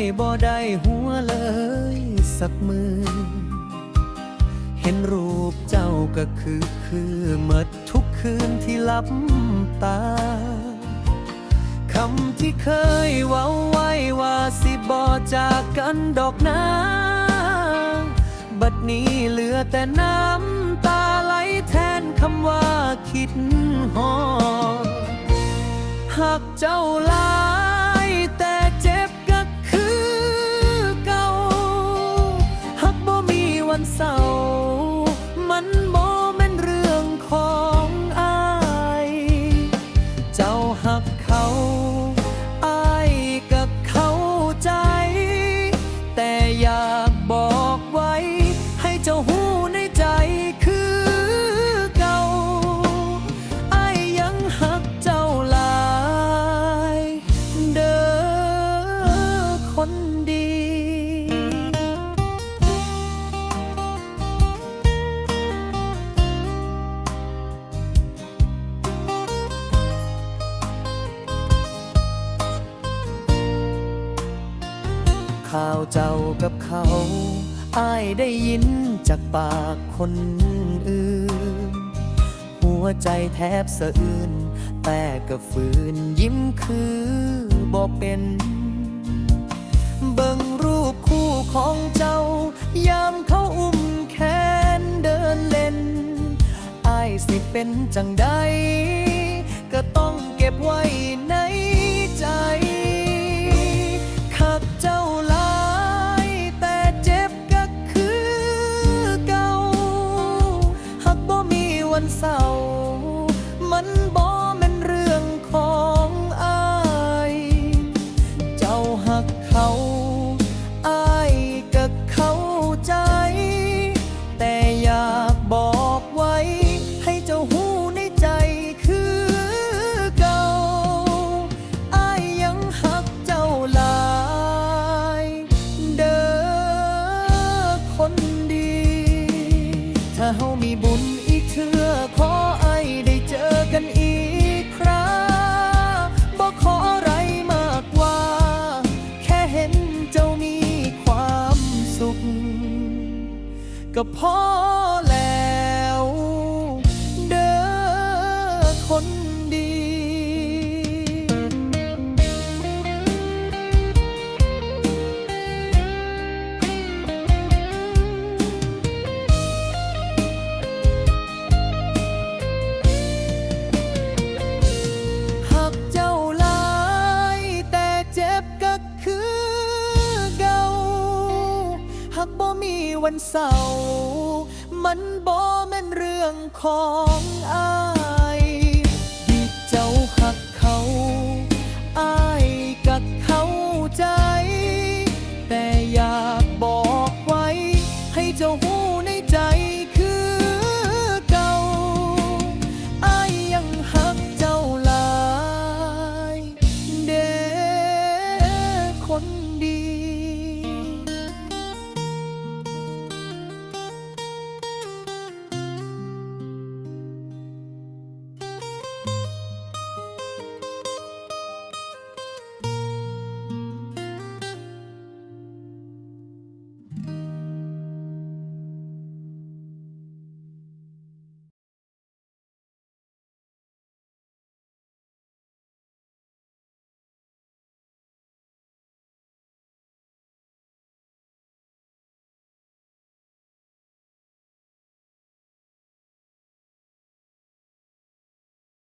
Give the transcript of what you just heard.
ายบ่ได้หัวเลยสักมือ เห็นรูปเจ้าก็คือคือเมื่อทุกคืนที่หลับตา คำที่เคยเว้าไว้ว่าสิบอจากกันดอกนะบัดนี้เหลือแต่น้ำตาไหลแทนคำว่าคิดหอหากเจ้าลา ข่าวเจ้ากับเขาอายได้ยินจากปากคนอื่น หัวใจแทบสะอื้นแต่ก็ฝืนยิ้มคือบ่เป็นเบิ่งรูปคู่ของเจ้า ยามเขาอุ้มแขนเดินเล่นอายสิเป็นจังใดก็ต้องเก็บไว้ กเขา ก็พอ วันเสาร์มันบ่แม่นเรื่องของอาย